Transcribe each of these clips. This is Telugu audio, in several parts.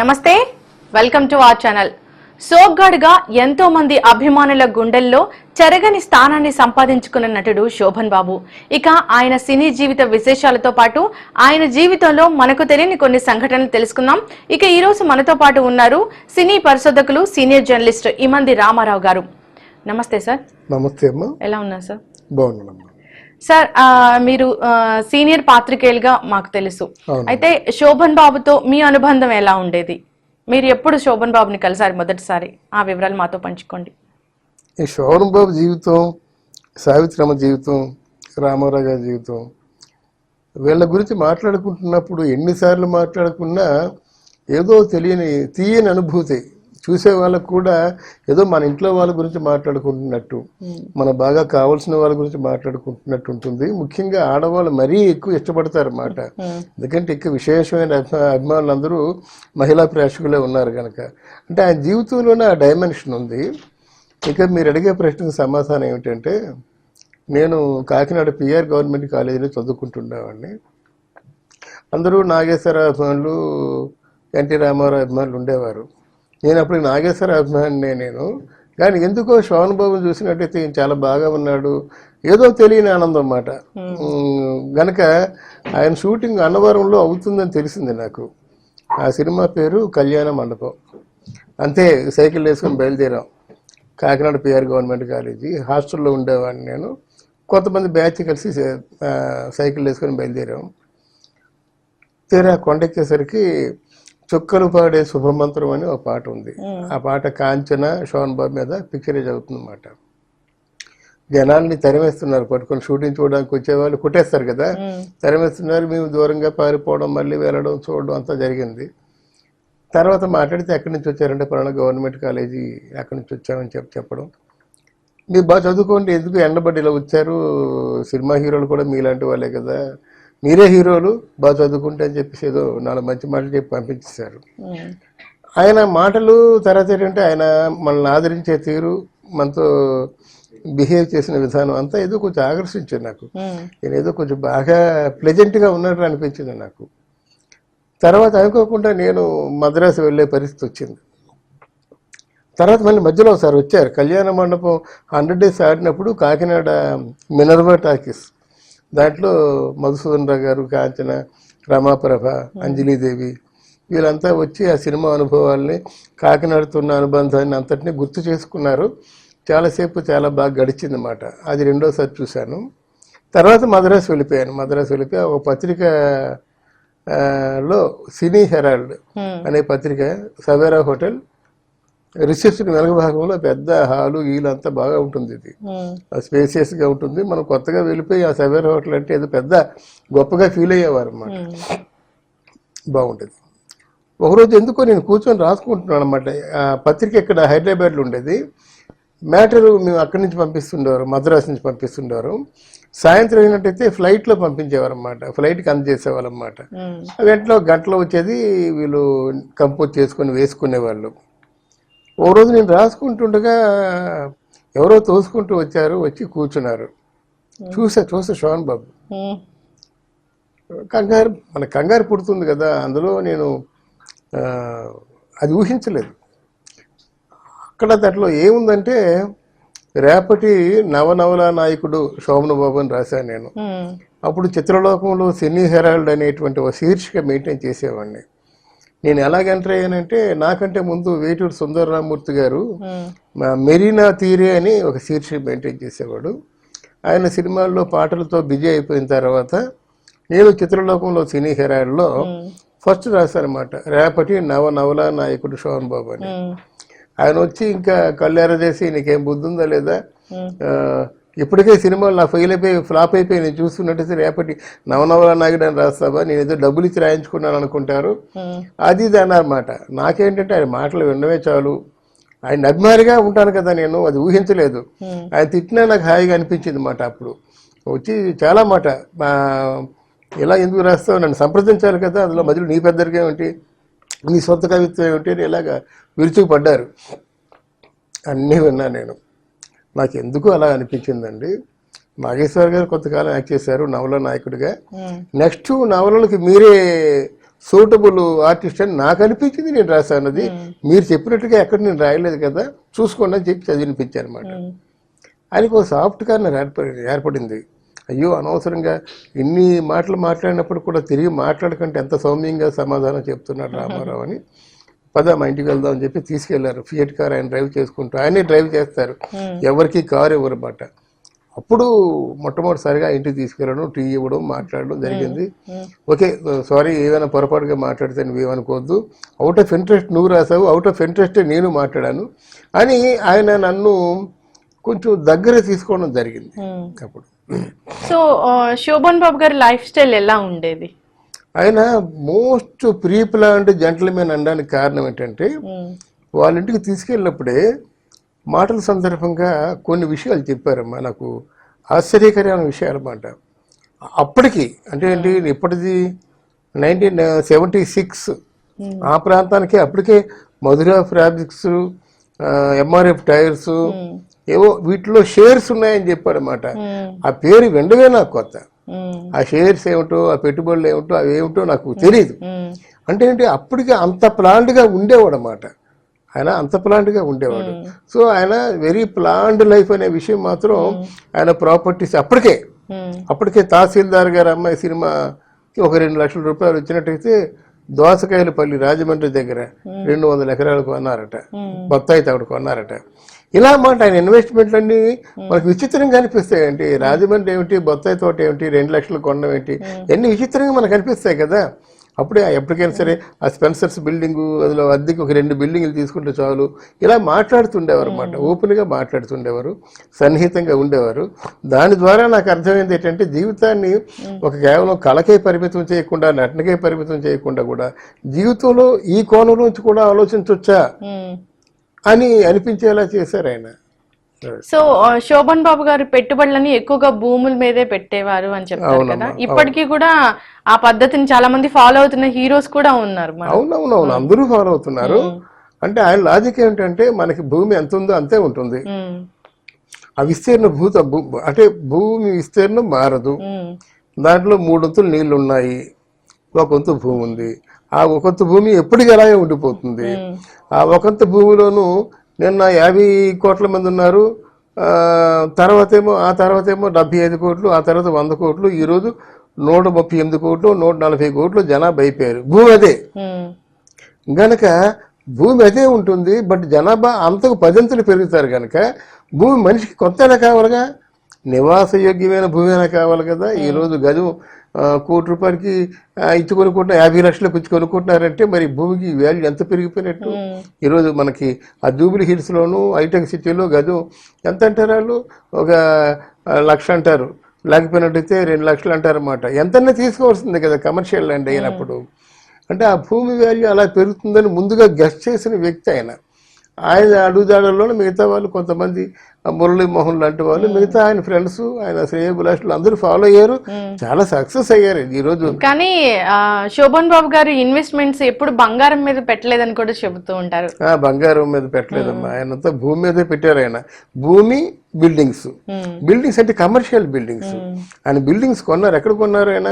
నమస్తే వెల్కమ్ టు అవర్ ఛానల్ సోగ్గాడుగా ఎంతో మంది అభిమానుల గుండెల్లో చెరగని స్థానాన్ని సంపాదించుకున్న నటుడు శోభన్ బాబు. ఇక ఆయన సినీ జీవిత విశేషాలతో పాటు ఆయన జీవితంలో మనకు తెలియని కొన్ని సంఘటనలు తెలుసుకుందాం. ఇక ఈ రోజు మనతో పాటు ఉన్నారు సినీ పరిశోధకులు సీనియర్ జర్నలిస్ట్ ఇమంది రామారావు గారు. నమస్తే సార్. నమస్తే అమ్మా. ఎలా ఉన్నారు సార్? బాగున్నానమ్మా. సార్ మీరు సీనియర్ పాత్రికేయులుగా మాకు తెలుసు. అయితే శోభన్ బాబుతో మీ అనుబంధం ఎలా ఉండేది? మీరు ఎప్పుడు శోభన్ బాబుని కలిసారు మొదటిసారి? ఆ వివరాలు మాతో పంచుకోండి. ఈ శోభన్ బాబు జీవితం సావిత్రమ్మ జీవితం రామారావు గారి జీవితం. వీళ్ళ గురించి మాట్లాడుకుంటున్నప్పుడు ఎన్నిసార్లు మాట్లాడుకున్నా ఏదో తెలియని తీయని అనుభూతి చూసే వాళ్ళకు కూడా ఏదో మన ఇంట్లో వాళ్ళ గురించి మాట్లాడుకుంటున్నట్టు మన బాగా కావాల్సిన వాళ్ళ గురించి మాట్లాడుకుంటున్నట్టు ఉంటుంది. ముఖ్యంగా ఆడవాళ్ళు మరీ ఎక్కువ ఇష్టపడతారు అన్నమాట ఎందుకంటే ఎక్కువ విశేషమైన అభిమా అభిమానులు అందరూ మహిళా ప్రేక్షకులే ఉన్నారు కనుక అంటే ఆయన జీవితంలోనే ఆ డైమెన్షన్ ఉంది. ఇక మీరు అడిగే ప్రశ్నకు సమాధానం ఏమిటంటే నేను కాకినాడ పిఆర్ గవర్నమెంట్ కాలేజీలో చదువుకుంటుండేవాడిని అందరూ నాగేశ్వర అభిమానులు ఎన్టీ రామారావు అభిమానులు ఉండేవారు. నేను అప్పుడు నాగేశ్వర అభిమానినే నేను. కానీ ఎందుకో శోభన్ బాబు చూసినట్టయితే చాలా బాగా ఉన్నాడు. ఏదో తెలియని ఆనందం అన్నమాట. గనక ఆయన షూటింగ్ అన్నవరంలో అవుతుందని తెలిసింది నాకు. ఆ సినిమా పేరు కళ్యాణ మండపం. అంతే సైకిల్ వేసుకొని బయలుదేరాం. కాకినాడ పిఆర్ గవర్నమెంట్ కాలేజీ హాస్టల్లో ఉండేవాడిని నేను. కొంతమంది బ్యాచ్ కలిసి సైకిల్ వేసుకొని బయలుదేరాం. తీరా కొండెక్కేసరికి చుక్కలు పాడే శుభమంత్రం అని ఒక పాట ఉంది. ఆ పాట కాంచన శోభన్ బాబు మీద పిక్చరేజ్ అవుతుందన్నమాట జనాల్ని తరిమేస్తున్నారు. పట్టుకొని షూటింగ్ చూడడానికి వచ్చేవాళ్ళు కొట్టేస్తారు కదా. తరిమేస్తున్నారు. మేము దూరంగా పారిపోవడం మళ్ళీ వెళ్ళడం చూడడం అంతా జరిగింది. తర్వాత మాట్లాడితే ఎక్కడి నుంచి వచ్చారంటే పలానా గవర్నమెంట్ కాలేజీ ఎక్కడి నుంచి వచ్చామని చెప్పి చెప్పడం. మీరు బాగా చదువుకోండి. ఎందుకు ఎండబడి ఇలా వచ్చారు? సినిమా హీరోలు కూడా మీలాంటి వాళ్ళే కదా. మీరే హీరోలు బాగా చదువుకుంటే అని చెప్పేసి ఏదో నాలుగు మంచి మాటలు చెప్పి పంపించేశారు. ఆయన మాటలు తర్వాత ఏంటంటే ఆయన మనల్ని ఆదరించే తీరు మనతో బిహేవ్ చేసిన విధానం అంతా ఏదో కొంచెం ఆకర్షించింది నాకు. నేను ఏదో కొంచెం బాగా ప్లెజెంట్గా ఉన్నట్టు అనిపించింది నాకు. తర్వాత అనుకోకుండా నేను మద్రాసు వెళ్ళే పరిస్థితి వచ్చింది. తర్వాత మళ్ళీ మధ్యలో ఒకసారి వచ్చారు. కళ్యాణ మండపం హండ్రెడ్ డేస్ ఆడినప్పుడు కాకినాడ మినర్వా టాకీస్. దాంట్లో మధుసూదన్ రావు గారు కాంచన రమాప్రభ అంజలీదేవి వీళ్ళంతా వచ్చి ఆ సినిమా అనుభవాల్ని కాకినాడతో ఉన్న అనుబంధాన్ని అంతటినీ గుర్తు చేసుకున్నారు. చాలాసేపు చాలా బాగా గడిచింది అన్నమాట అది రెండోసారి చూశాను. తర్వాత మద్రాసు వెళ్ళిపోయాను. మద్రాసు వెళ్ళిపోయి ఒక పత్రిక లో సినీ హెరాల్డ్ అనే పత్రిక సవేరా హోటల్ రిసెప్షన్ వెనక భాగంలో పెద్ద హాలు గీలు అంతా బాగా ఉంటుంది ఇది. స్పేసియస్గా ఉంటుంది. మనం కొత్తగా వెళ్ళిపోయి ఆ సవేరా హోటల్ అంటే ఏదో పెద్ద గొప్పగా ఫీల్ అయ్యేవారు అన్నమాట బాగుంటుంది. ఒకరోజు ఎందుకో నేను కూర్చొని రాసుకుంటున్నాను అనమాట పత్రిక ఇక్కడ హైదరాబాద్లో ఉండేది. మ్యాటర్ మేము అక్కడి నుంచి పంపిస్తుండేవారు మద్రాసు నుంచి పంపిస్తుండేవారు. సాయంత్రం అయినట్టయితే ఫ్లైట్లో పంపించేవారు అనమాట ఫ్లైట్కి అందజేసేవాళ్ళు అనమాట వెంటనే ఒక గంటలో వచ్చేది వీళ్ళు కంపోజ్ చేసుకొని వేసుకునేవాళ్ళు. ఓ రోజు నేను రాసుకుంటుండగా ఎవరో తోసుకుంటూ వచ్చారు వచ్చి కూర్చున్నారు. చూసా చూసా శోభన్ బాబు. కంగారు మన కంగారు పుడుతుంది కదా అందులో నేను అది ఊహించలేదు. అక్కడ దాంట్లో ఏముందంటే రేపటి నవనవల నాయకుడు శోభన బాబు అని రాశాను నేను. అప్పుడు చిత్రలోకంలో సినీ హెరాల్డ్ అనేటువంటి ఒక శీర్షిక మెయింటైన్ చేసేవాడిని. నేను ఎలాగ ఎంటర్ అయ్యానంటే నాకంటే ముందు వేటూరు సుందరరామూర్తి గారు మెరీనా తీరే అని ఒక శీర్షిక మెయింటైన్ చేసేవాడు. ఆయన సినిమాల్లో పాటలతో బిజీ అయిపోయిన తర్వాత నేను చిత్రలోకంలో సినీ హెరాల్డ్లో ఫస్ట్ రాశానమాట రేపటి నవ నవల నాయకుడు శోభన్ బాబు అని. ఆయన వచ్చి ఇంకా కళ్ళెర చేసి నీకేం బుద్ధి ఉందా లేదా ఇప్పటికే సినిమాలు నా ఫెయిల్ అయిపోయి ఫ్లాప్ అయిపోయి నేను చూస్తున్నట్టయితే రేపటి నవనవల నాయుడు అని రాస్తావా? నేను ఏదో డబ్బులు ఇచ్చి రాయించుకున్నాను అనుకుంటారు. అది ఇది అన్నమాట. నాకేంటంటే ఆయన మాటలు విన్నవే చాలు. ఆయన అభిమానిగా ఉంటాను కదా నేను అది ఊహించలేదు. ఆయన తిట్టినా నాకు హాయిగా అనిపించింది మాట అప్పుడు. వచ్చి చాలా మాట ఇలా ఎందుకు రాస్తావు? నన్ను సంప్రదించాలి కదా అందులో మధ్యలో నీ పెద్దరిగా ఏమిటి నీ సొంత కవిత్వం ఏమిటి అని ఇలాగా విరుచుకుపడ్డారు. అన్నీ విన్నాను నేను. నాకు ఎందుకు అలా అనిపించిందండి. నాగేశ్వర గారు కొంతకాలం యాక్ట్ చేశారు నవల నాయకుడిగా. నెక్స్ట్ నవలలకి మీరే సూటబుల్ ఆర్టిస్ట్ అని నాకు అనిపించింది నేను రాశానది. మీరు చెప్పినట్టుగా ఎక్కడ నేను రాయలేదు కదా చూసుకోండి అని చెప్పి చదివినిపించాను అనమాట ఆయనకు ఒక సాఫ్ట్ కార్నర్ ఏర్పడి ఏర్పడింది. అయ్యో అనవసరంగా ఇన్ని మాటలు మాట్లాడినప్పుడు కూడా తిరిగి మాట్లాడకంటే ఎంత సౌమ్యంగా సమాధానం చెప్తున్నాడు రామారావు అని. పద మా ఇంటికి వెళ్దాం అని చెప్పి తీసుకెళ్ళారు. ఫియట్ కార్ ఆయన డ్రైవ్ చేసుకుంటూ ఆయనే డ్రైవ్ చేస్తారు. ఎవరికి కారు ఇవ్వరన్నమాట అప్పుడు మొట్టమొదటిసారిగా ఇంటికి తీసుకెళ్ళడం టీ ఇవ్వడం మాట్లాడడం జరిగింది. ఓకే సారీ ఏదైనా పొరపాటుగా మాట్లాడితే నువ్వేమనుకోవద్దు అవుట్ ఆఫ్ ఇంట్రెస్ట్ నువ్వు రాసావు అవుట్ ఆఫ్ ఇంట్రెస్ట్ నేను మాట్లాడాను అని ఆయన నన్ను కొంచెం దగ్గర తీసుకోవడం జరిగింది. అప్పుడు. సో ఆ, శోభన్ బాబు గారి లైఫ్ స్టైల్ ఎలా ఉండేది? ఆయన మోస్ట్ ప్రీ ప్లాంట్ జెంటల్మెన్ అనడానికి కారణం ఏంటంటే వాళ్ళ ఇంటికి తీసుకెళ్ళినప్పుడే మాటల సందర్భంగా కొన్ని విషయాలు చెప్పారమ్మా. నాకు ఆశ్చర్యకరమైన విషయాలు అన్నమాట. అప్పటికి అంటే ఏంటి ఇప్పటిది నైన్టీన్ సెవెంటీ సిక్స్ ఆ ప్రాంతానికి అప్పటికే మధుర ఫ్యాబ్రిక్స్ ఎంఆర్ఎఫ్ టైర్స్ ఏవో వీటిలో షేర్స్ ఉన్నాయని చెప్పారన్నమాట. ఆ పేరు వెండవే నాకు కొత్త. ఆ షేర్స్ ఏమిటో ఆ పెట్టుబడులు ఏమిటో అవి ఏమిటో నాకు తెలియదు అంటే ఏంటి అప్పటికి అంత ప్లాంట్గా ఉండేవాడు అన్నమాట ఆయన అంత ప్లాంట్గా ఉండేవాడు. సో ఆయన వెరీ ప్లాండ్ లైఫ్ అనే విషయం మాత్రం ఆయన ప్రాపర్టీస్ అప్పటికే. అప్పటికే తహసీల్దార్ గారి అమ్మాయి సినిమాకి ఒక రెండు లక్షల రూపాయలు వచ్చినట్టయితే దోసకాయలపల్లి రాజమండ్రి దగ్గర రెండు వందల ఎకరాలు కొన్నారట. బత్తాయి తోట కొన్నారట. ఇలా మాట ఆయన ఇన్వెస్ట్మెంట్లు అన్ని మనకు విచిత్రంగా అనిపిస్తాయి అంటే రాజమండ్రి ఏమిటి బొత్తాయి తోట ఏమిటి రెండు లక్షలు కొనడం ఏంటి ఎన్ని విచిత్రంగా మనకు అనిపిస్తాయి కదా. అప్పుడే ఎప్పటికైనా సరే ఆ స్పెన్సర్స్ బిల్డింగ్ అందులో అద్దెకి ఒక రెండు బిల్డింగ్లు తీసుకుంటే చాలు. ఇలా మాట్లాడుతుండేవారు అనమాట ఓపెన్గా మాట్లాడుతుండేవారు. సన్నిహితంగా ఉండేవారు. దాని ద్వారా నాకు అర్థమైంది ఏంటంటే జీవితాన్ని ఒక కేవలం కళకే పరిమితం చేయకుండా నటనకే పరిమితం చేయకుండా కూడా జీవితంలో ఈ కోణం నుంచి కూడా ఆలోచించవచ్చా అని అనిపించేలా చేశారు ఆయన. సో ఆ, శోభన్ బాబు గారు పెట్టుబడులని ఎక్కువగా భూముల మీదే పెట్టేవారు అని చెప్తారు కదా. ఇప్పటికీ కూడా ఆ పద్ధతిని చాలా మంది ఫాలో అవుతున్న హీరోస్ కూడా ఉన్నారు అవునవునవును అందరూ ఫాలో అవుతున్నారు. అంటే ఆయన లాజిక్ ఏంటంటే మనకి భూమి ఎంత ఉందో అంతే ఉంటుంది. ఉమ్, ఆ విస్తీర్ణ భూత అంటే భూమి విస్తీర్ణం మారదు. దాంట్లో మూడొంతులు నీళ్ళు ఉన్నాయి. ఒక వంతు భూమి ఉంది. ఆ ఒకంత భూమి ఎప్పటికీ అలాగే ఉండిపోతుంది. ఆ ఒకంత భూమిలోనూ నిన్న యాభై కోట్ల మంది ఉన్నారు. తర్వాత ఏమో ఆ తర్వాత ఏమో డెబ్బై ఐదు కోట్లు ఆ తర్వాత వంద కోట్లు. ఈరోజు నూట ముప్పై ఎనిమిది కోట్లు నూట నలభై కోట్లు జనాభా అయిపోయారు భూమి అదే. గనక భూమి అదే ఉంటుంది బట్ జనాభా అంతకు పదింతలు పెరుగుతారు కనుక భూమి మనిషికి కొత్తగా కావాలిగా. నివాసయోగ్యమైన భూమి అయినా కావాలి కదా. ఈరోజు ఆ, కోటి రూపాయలకి ఇచ్చి కొనుక్కుంటున్నా యాభై లక్షలకు ఇచ్చి కొనుక్కుంటున్నారంటే మరి భూమికి వాల్యూ ఎంత పెరిగిపోయినట్టు? ఈరోజు మనకి ఆ జూబిలీ హిల్స్లోను హైటెక్ సిటీలో గజం ఎంత అంటారు వాళ్ళు ఒక లక్ష అంటారు. లేకపోయినట్టయితే రెండు లక్షలు అంటారు అనమాట ఎంతన్నా తీసుకోవాల్సిందే కదా కమర్షియల్ ల్యాండ్ అయినప్పుడు. అంటే ఆ భూమి వాల్యూ అలా పెరుగుతుందని ముందుగా గెస్ట్ చేసిన వ్యక్తి ఆయన. ఆయన అడుగుదాడల్లోనే మిగతా వాళ్ళు కొంతమంది మురళీ మోహన్ లాంటి వాళ్ళు మిగతా ఆయన ఫ్రెండ్స్ ఆయన శ్రేయభిలాషులు అందరూ ఫాలో అయ్యారు. చాలా సక్సెస్ అయ్యారు ఈరోజు కానీ ఆ, శోభన్ బాబు గారు ఇన్వెస్ట్మెంట్స్ ఎప్పుడు బంగారం మీద పెట్టలేదని కూడా చెబుతూ ఉంటారు. ఆ బంగారం మీద పెట్టలేదమ్మా. ఆయనంతా భూమి మీదే పెట్టారు ఆయన. భూమి బిల్డింగ్స్ బిల్డింగ్స్ అంటే కమర్షియల్ బిల్డింగ్స్ ఆయన బిల్డింగ్స్ కొన్నారు. ఎక్కడ కొన్నారు ఆయన?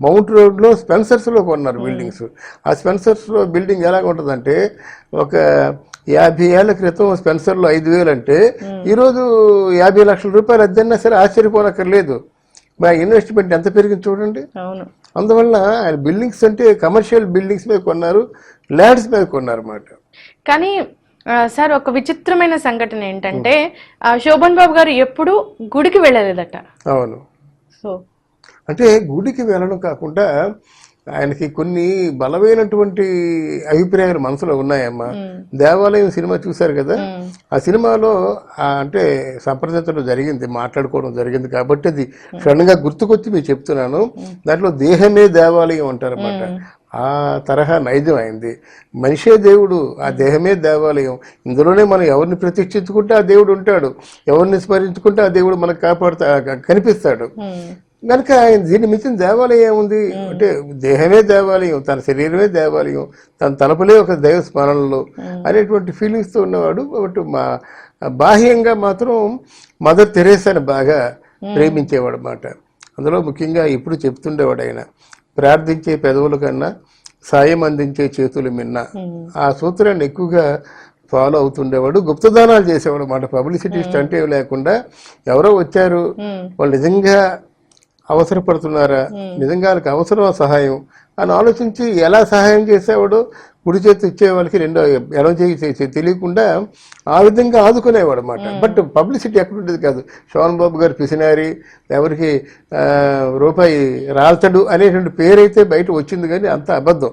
మౌంట్ రోడ్లో స్పెన్సర్స్లో కొన్నారు బిల్డింగ్స్ ఆ స్పెన్సర్స్లో బిల్డింగ్ ఎలా ఉంటుందంటే ఒక యాభై ఏళ్ళ క్రితం స్పెన్సర్లో ఐదు వేలు అంటే ఈరోజు యాభై లక్షల రూపాయలు అద్దెన్నా సరే ఆశ్చర్యపోనక్కర్లేదు. మా ఇన్వెస్ట్మెంట్ ఎంత పెరిగింది చూడండి. అవును. అందువల్ల ఆయన బిల్డింగ్స్ అంటే కమర్షియల్ బిల్డింగ్స్ మీద కొన్నారు ల్యాండ్స్ మీద కొన్నారు అన్నమాట కానీ సార్ ఒక విచిత్రమైన సంఘటన ఏంటంటే శోభన్ బాబు గారు ఎప్పుడు గుడికి వెళ్ళలేదట. అవును. సో అంటే గుడికి వెళ్ళడం కాకుండా ఆయనకి కొన్ని బలమైనటువంటి అభిప్రాయాలు మనసులో ఉన్నాయమ్మా. దేవాలయం సినిమా చూశారు కదా? ఆ సినిమాలో అంటే సంప్రదించడం జరిగింది మాట్లాడుకోవడం జరిగింది కాబట్టి అది సడన్గా గుర్తుకొచ్చి మీకు చెప్తున్నాను. దాంట్లో దేహమే దేవాలయం అంటారన్నమాట. ఆ తరహా నైజం అయింది. మనిషే దేవుడు ఆ దేహమే దేవాలయం. ఇందులోనే మనం ఎవరిని ప్రతిష్ఠించుకుంటే ఆ దేవుడు ఉంటాడు. ఎవరిని స్మరించుకుంటే ఆ దేవుడు మనకు కాపాడుతా కనిపిస్తాడు. కనుక ఆయన దీన్ని మించిన దేవాలయం ఏముంది? అంటే దేహమే దేవాలయం తన శరీరమే దేవాలయం తన తలపులే ఒక దైవ స్మరణలో అనేటువంటి ఫీలింగ్స్తో ఉన్నవాడు. బట్ మా బాహ్యంగా మాత్రం మదర్ తెరేసాని బాగా ప్రేమించేవాడు అన్నమాట. అందులో ముఖ్యంగా ఇప్పుడు చెప్తుండేవాడు ఆయన ప్రార్థించే పెదవుల కన్నా సాయం అందించే చేతులు మిన్న. ఆ. సూత్రాన్ని ఎక్కువగా ఫాలో అవుతుండేవాడు. గుప్తదానాలు చేసేవాడు మాట పబ్లిసిటీ స్టంట్ ఏమి లేకుండా ఎవరో వచ్చారు. వాళ్ళు నిజంగా అవసరపడుతున్నారా? నిజంగా వాళ్ళకి అవసరం సహాయం? అని ఆలోచించి ఎలా సహాయం చేసేవాడు? కుడి చేతి ఇచ్చే వాళ్ళకి రెండో ఎడమ చేయి చేసి తెలియకుండా ఆ విధంగా ఆదుకునేవాడు అనమాట బట్ పబ్లిసిటీ ఎక్కడ ఉండేది కాదు. శోభన్ బాబు గారు పిసినారి ఎవరికి రూపాయి రాల్చడు అనేటువంటి పేరైతే బయట వచ్చింది కానీ అంత అబద్ధం.